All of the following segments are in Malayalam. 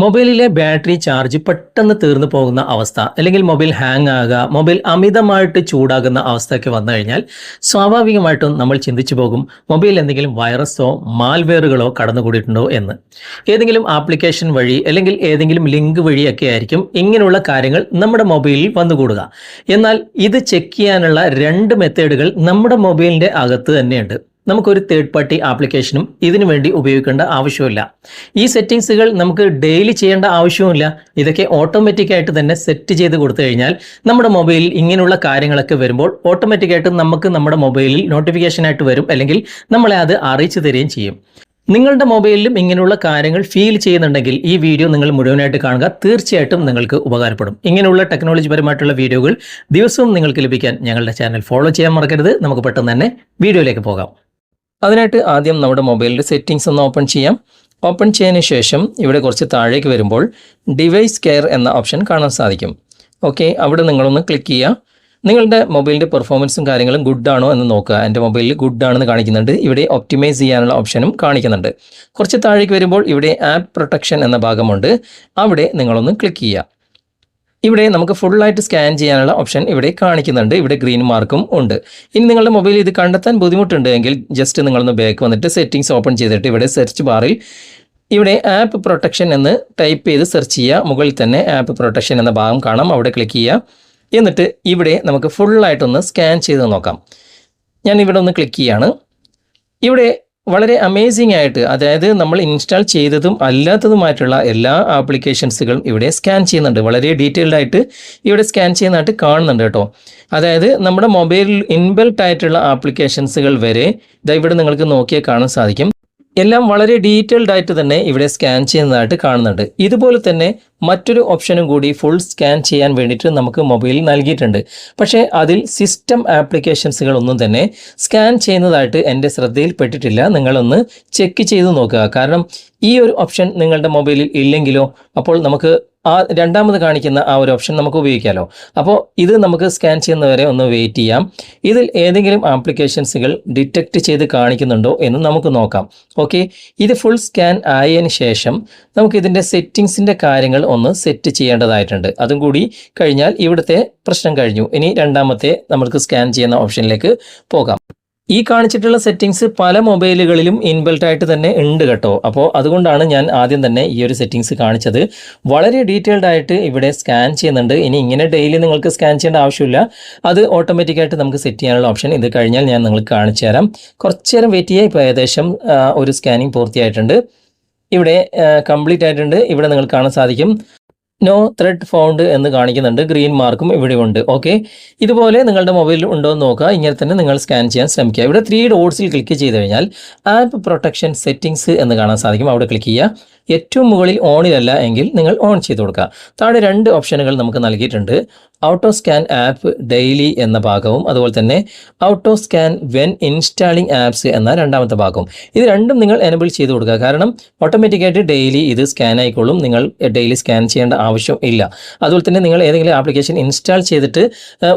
മൊബൈലിലെ ബാറ്ററി ചാർജ് പെട്ടെന്ന് തീർന്നു പോകുന്ന അവസ്ഥ അല്ലെങ്കിൽ മൊബൈൽ ഹാങ് ആകുക മൊബൈൽ അമിതമായിട്ട് ചൂടാകുന്ന അവസ്ഥയൊക്കെ വന്നു കഴിഞ്ഞാൽ സ്വാഭാവികമായിട്ടും നമ്മൾ ചിന്തിച്ചു പോകും മൊബൈൽ എന്തെങ്കിലും വൈറസോ മാൽവെയറുകളോ കടന്നുകൂടിയിട്ടുണ്ടോ എന്ന്. ഏതെങ്കിലും ആപ്ലിക്കേഷൻ വഴി അല്ലെങ്കിൽ ഏതെങ്കിലും ലിങ്ക് വഴിയൊക്കെ ആയിരിക്കും ഇങ്ങനെയുള്ള കാര്യങ്ങൾ നമ്മുടെ മൊബൈലിൽ വന്നുകൂടുക. എന്നാൽ ഇത് ചെക്ക് ചെയ്യാനുള്ള രണ്ട് മെത്തേഡുകൾ നമ്മുടെ മൊബൈലിന്റെ അകത്ത് തന്നെയുണ്ട്. നമുക്കൊരു തേർഡ് പാർട്ടി ആപ്ലിക്കേഷനും ഇതിനു വേണ്ടി ഉപയോഗിക്കേണ്ട ആവശ്യമില്ല ഈ സെറ്റിങ്സുകൾ നമുക്ക് ഡെയിലി ചെയ്യേണ്ട ആവശ്യവുമില്ല. ഇതൊക്കെ ഓട്ടോമാറ്റിക്കായിട്ട് തന്നെ സെറ്റ് ചെയ്ത് കൊടുത്തു കഴിഞ്ഞാൽ നമ്മുടെ മൊബൈലിൽ ഇങ്ങനെയുള്ള കാര്യങ്ങളൊക്കെ വരുമ്പോൾ ഓട്ടോമാറ്റിക്കായിട്ട് നമുക്ക് നമ്മുടെ മൊബൈലിൽ നോട്ടിഫിക്കേഷനായിട്ട് വരും അല്ലെങ്കിൽ നമ്മളെ അത് അറിയിച്ചു തരികയും ചെയ്യും. നിങ്ങളുടെ മൊബൈലിലും ഇങ്ങനെയുള്ള കാര്യങ്ങൾ ഫീൽ ചെയ്യുന്നുണ്ടെങ്കിൽ ഈ വീഡിയോ നിങ്ങൾ മുഴുവനായിട്ട് കാണുക. തീർച്ചയായിട്ടും നിങ്ങൾക്ക് ഉപകാരപ്പെടും. ഇങ്ങനെയുള്ള ടെക്നോളജി പരമായിട്ടുള്ള വീഡിയോകൾ ദിവസവും നിങ്ങൾക്ക് ലഭിക്കാൻ ഞങ്ങളുടെ ചാനൽ ഫോളോ ചെയ്യാൻ മറക്കരുത്. നമുക്ക് പെട്ടെന്ന് തന്നെ വീഡിയോയിലേക്ക് പോകാം. അതിനായിട്ട് ആദ്യം നമ്മുടെ മൊബൈലിന്റെ സെറ്റിങ്സ് ഒന്ന് ഓപ്പൺ ചെയ്യാം. ഓപ്പൺ ചെയ്തതിന് ശേഷം ഇവിടെ കുറച്ച് താഴേക്ക് വരുമ്പോൾ ഡിവൈസ് കെയർ എന്ന ഓപ്ഷൻ കാണാൻ സാധിക്കും. ഓക്കെ അവിടെ നിങ്ങളൊന്ന് ക്ലിക്ക് ചെയ്യുക. നിങ്ങളുടെ മൊബൈലിന്റെ പെർഫോമൻസും കാര്യങ്ങളും ഗുഡ് ആണോ എന്ന് നോക്കുക. എന്റെ മൊബൈലിൽ ഗുഡ് ആണെന്ന് കാണിക്കുന്നുണ്ട്. ഇവിടെ ഒപ്റ്റിമൈസ് ചെയ്യാനുള്ള ഓപ്ഷനും കാണിക്കുന്നുണ്ട്. കുറച്ച് താഴേക്ക് വരുമ്പോൾ ഇവിടെ ആപ്പ് പ്രൊട്ടക്ഷൻ എന്ന ഭാഗമുണ്ട്. അവിടെ നിങ്ങളൊന്ന് ക്ലിക്ക് ചെയ്യുക. ഇവിടെ നമുക്ക് ഫുള്ളായിട്ട് സ്കാൻ ചെയ്യാനുള്ള ഓപ്ഷൻ ഇവിടെ കാണിക്കുന്നുണ്ട്. ഇവിടെ ഗ്രീൻ മാർക്കും ഉണ്ട്. ഇനി നിങ്ങളുടെ മൊബൈൽ ഇത് കണ്ടെത്താൻ ബുദ്ധിമുട്ടുണ്ടെങ്കിൽ ജസ്റ്റ് നിങ്ങളൊന്ന് ബാക്ക് വന്നിട്ട് സെറ്റിംഗ്സ് ഓപ്പൺ ചെയ്തിട്ട് ഇവിടെ സെർച്ച് ബാറിൽ ഇവിടെ ആപ്പ് പ്രൊട്ടക്ഷൻ എന്ന് ടൈപ്പ് ചെയ്ത് സെർച്ച് ചെയ്യുക. മുകളിൽ തന്നെ ആപ്പ് പ്രൊട്ടക്ഷൻ എന്ന ഭാഗം കാണാം. അവിടെ ക്ലിക്ക് ചെയ്യുക. എന്നിട്ട് ഇവിടെ നമുക്ക് ഫുള്ളായിട്ടൊന്ന് സ്കാൻ ചെയ്ത് നോക്കാം. ഞാൻ ഇവിടെ ഒന്ന് ക്ലിക്ക് ചെയ്യാണ്. ഇവിടെ വളരെ അമേസിംഗ് ആയിട്ട് അതായത് നമ്മൾ ഇൻസ്റ്റാൾ ചെയ്തതും അല്ലാത്തതുമായിട്ടുള്ള എല്ലാ ആപ്ലിക്കേഷൻസുകളും ഇവിടെ സ്കാൻ ചെയ്യുന്നുണ്ട്. വളരെ ഡീറ്റെയിൽഡ് ആയിട്ട് ഇവിടെ സ്കാൻ ചെയ്യുന്നതായിട്ട് കാണുന്നുണ്ട് കേട്ടോ. അതായത് നമ്മുടെ മൊബൈലിൽ ഇൻബിൽട്ട് ആയിട്ടുള്ള ആപ്ലിക്കേഷൻസുകൾ വരെ ഇതാ ഇവിടെ നിങ്ങൾക്ക് നോക്കിയാൽ കാണാൻ സാധിക്കും. എല്ലാം വളരെ ഡീറ്റെയിൽഡ് ആയിട്ട് തന്നെ ഇവിടെ സ്കാൻ ചെയ്യുന്നതായിട്ട് കാണുന്നുണ്ട്. ഇതുപോലെ തന്നെ മറ്റൊരു ഓപ്ഷനും കൂടി ഫുൾ സ്കാൻ ചെയ്യാൻ വേണ്ടിയിട്ട് നമുക്ക് മൊബൈലിൽ നൽകിയിട്ടുണ്ട്. പക്ഷേ അതിൽ സിസ്റ്റം ആപ്ലിക്കേഷൻസുകൾ ഒന്നും തന്നെ സ്കാൻ ചെയ്യുന്നതായിട്ട് എന്റെ ശ്രദ്ധയിൽപ്പെട്ടിട്ടില്ല. നിങ്ങളൊന്ന് ചെക്ക് ചെയ്ത് നോക്കുക. കാരണം ഈ ഒരു ഓപ്ഷൻ നിങ്ങളുടെ മൊബൈലിൽ ഇല്ലെങ്കിലോ അപ്പോൾ നമുക്ക് ആ രണ്ടാമത് കാണിക്കുന്ന ആ ഒരു ഓപ്ഷൻ നമുക്ക് ഉപയോഗിക്കാമല്ലോ അപ്പോൾ ഇത് നമുക്ക് സ്കാൻ ചെയ്യുന്നവരെ ഒന്ന് വെയിറ്റ് ചെയ്യാം. ഇതിൽ ഏതെങ്കിലും ആപ്ലിക്കേഷൻസുകൾ ഡിറ്റക്റ്റ് ചെയ്ത് കാണിക്കുന്നുണ്ടോ എന്ന് നമുക്ക് നോക്കാം. ഓക്കെ ഇത് ഫുൾ സ്കാൻ ആയതിനു ശേഷം നമുക്ക് ഇതിന്റെ സെറ്റിങ്സിന്റെ കാര്യങ്ങൾ ഒന്ന് സെറ്റ് ചെയ്യേണ്ടതായിട്ടുണ്ട്. അതും കൂടി കഴിഞ്ഞാൽ ഇവിടുത്തെ പ്രശ്നം കഴിഞ്ഞു. ഇനി രണ്ടാമത്തെ നമുക്ക് സ്കാൻ ചെയ്യുന്ന ഓപ്ഷനിലേക്ക് പോകാം. ഈ കാണിച്ചിട്ടുള്ള സെറ്റിങ്സ് പല മൊബൈലുകളിലും ഇൻബിൽട്ട് ആയിട്ട് തന്നെ ഉണ്ട് കേട്ടോ. അപ്പോൾ അതുകൊണ്ടാണ് ഞാൻ ആദ്യം തന്നെ ഈ ഒരു സെറ്റിങ്സ് കാണിച്ചത്. വളരെ ഡീറ്റെയിൽഡ് ആയിട്ട് ഇവിടെ സ്കാൻ ചെയ്യുന്നുണ്ട്. ഇനി ഇങ്ങനെ ഡെയിലി നിങ്ങൾക്ക് സ്കാൻ ചെയ്യേണ്ട ആവശ്യമില്ല. അത് ഓട്ടോമാറ്റിക്കായിട്ട് നമുക്ക് സെറ്റ് ചെയ്യാനുള്ള ഓപ്ഷൻ ഇത് കഴിഞ്ഞാൽ ഞാൻ നിങ്ങൾക്ക് കാണിച്ചു തരാം കുറച്ചു നേരം വെയിറ്റ് ചെയ്യുക ഇപ്പോൾ ഏകദേശം ഒരു സ്കാനിങ് പൂർത്തിയായിട്ടുണ്ട്. ഇവിടെ കംപ്ലീറ്റ് ആയിട്ടുണ്ട്. ഇവിടെ നിങ്ങൾക്ക് കാണാൻ സാധിക്കും. നോ ത്രെഡ് ഫൗണ്ട് എന്ന് കാണിക്കുന്നുണ്ട്. ഗ്രീൻ മാർക്കും ഇവിടെ ഉണ്ട്. ഓക്കെ ഇതുപോലെ നിങ്ങളുടെ മൊബൈലിൽ ഉണ്ടോ എന്ന് നോക്കുക. ഇങ്ങനെ തന്നെ നിങ്ങൾ സ്കാൻ ചെയ്യാൻ ശ്രമിക്കുക. ഇവിടെ ത്രീ ഡോട്ട്സിൽ ക്ലിക്ക് ചെയ്ത് കഴിഞ്ഞാൽ ആപ്പ് പ്രൊട്ടക്ഷൻ സെറ്റിംഗ്സ് എന്ന് കാണാൻ സാധിക്കും. അവിടെ ക്ലിക്ക് ചെയ്യുക. ഏറ്റവും മുകളിൽ ഓണിലല്ല എങ്കിൽ നിങ്ങൾ ഓൺ ചെയ്ത് കൊടുക്കുക. താഴെ രണ്ട് ഓപ്ഷനുകൾ നമുക്ക് നൽകിയിട്ടുണ്ട്. ഔട്ടോ സ്കാൻ ആപ്പ് ഡെയിലി എന്ന ഭാഗവും അതുപോലെ തന്നെ auto scan when installing apps എന്ന രണ്ടാമത്തെ ഭാഗവും. ഇത് രണ്ടും നിങ്ങൾ എനബിൾ ചെയ്ത് കൊടുക്കുക. കാരണം ഓട്ടോമാറ്റിക്കായിട്ട് ഡെയിലി ഇത് സ്കാൻ ആയിക്കോളും. നിങ്ങൾ ഡെയിലി സ്കാൻ ചെയ്യേണ്ട ആവശ്യം ഇല്ല. അതുപോലെ തന്നെ നിങ്ങൾ ഏതെങ്കിലും ആപ്ലിക്കേഷൻ ഇൻസ്റ്റാൾ ചെയ്തിട്ട്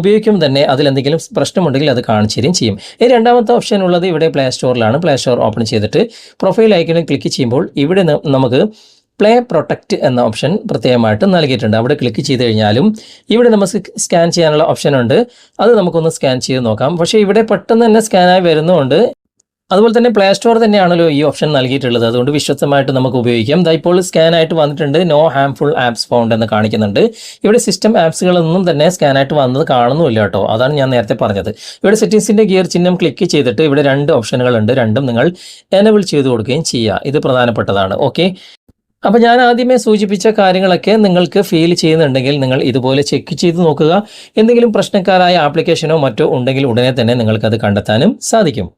ഉപയോഗിക്കുമ്പോൾ തന്നെ അതിലെന്തെങ്കിലും പ്രശ്നമുണ്ടെങ്കിൽ അത് കാണിച്ചു തരും ചെയ്യും. ഈ രണ്ടാമത്തെ ഓപ്ഷൻ ഉള്ളത് ഇവിടെ പ്ലേ സ്റ്റോറിലാണ് പ്ലേ സ്റ്റോർ ഓപ്പൺ ചെയ്തിട്ട് പ്രൊഫൈൽ ഐക്കണിൽ ക്ലിക്ക് ചെയ്യുമ്പോൾ ഇവിടെ നമുക്ക് പ്ലേ പ്രൊട്ടക്റ്റ് എന്ന ഓപ്ഷൻ പ്രത്യേകമായിട്ട് നൽകിയിട്ടുണ്ട്. അവിടെ ക്ലിക്ക് ചെയ്ത് കഴിഞ്ഞാലും ഇവിടെ നമുക്ക് സ്കാൻ ചെയ്യാനുള്ള ഓപ്ഷൻ ഉണ്ട്. അത് നമുക്കൊന്ന് സ്കാൻ ചെയ്ത് നോക്കാം. പക്ഷേ ഇവിടെ പെട്ടെന്ന് തന്നെ സ്കാനായി വരുന്നതുകൊണ്ട് അതുപോലെ തന്നെ പ്ലേ സ്റ്റോർ തന്നെയാണല്ലോ ഈ ഓപ്ഷൻ നൽകിയിട്ടുള്ളത്. അതുകൊണ്ട് വിശ്വസമായിട്ട് നമുക്ക് ഉപയോഗിക്കാം. ഇപ്പോൾ സ്കാനായിട്ട് വന്നിട്ടുണ്ട്. നോ ഹാംഫുൾ ആപ്സ് ഫൗണ്ട് എന്ന് കാണിക്കുന്നുണ്ട്. ഇവിടെ സിസ്റ്റം ആപ്സുകളൊന്നും തന്നെ സ്കാനായിട്ട് വന്നത് കാണുന്നുമില്ല കേട്ടോ. അതാണ് ഞാൻ നേരത്തെ പറഞ്ഞത്. ഇവിടെ സെറ്റിംഗ്സിന്റെ ഗിയർ ചിഹ്നം ക്ലിക്ക് ചെയ്തിട്ട് ഇവിടെ രണ്ട് ഓപ്ഷനുകളുണ്ട് രണ്ടും നിങ്ങൾ എനബിൾ ചെയ്ത് കൊടുക്കുകയും ചെയ്യുക. ഇത് പ്രധാനപ്പെട്ടതാണ്. ഓക്കെ അപ്പോൾ ഞാൻ ആദ്യമേ സൂചിപ്പിച്ച കാര്യങ്ങളൊക്കെ നിങ്ങൾക്ക് ഫീൽ ചെയ്യുന്നുണ്ടെങ്കിൽ നിങ്ങൾ ഇതുപോലെ ചെക്ക് ചെയ്ത് നോക്കുക. എന്തെങ്കിലും പ്രശ്നക്കാരായ ആപ്ലിക്കേഷനോ മറ്റോ ഉണ്ടെങ്കിൽ ഉടനെ തന്നെ നിങ്ങൾക്കത് കണ്ടെത്താനും സാധിക്കും.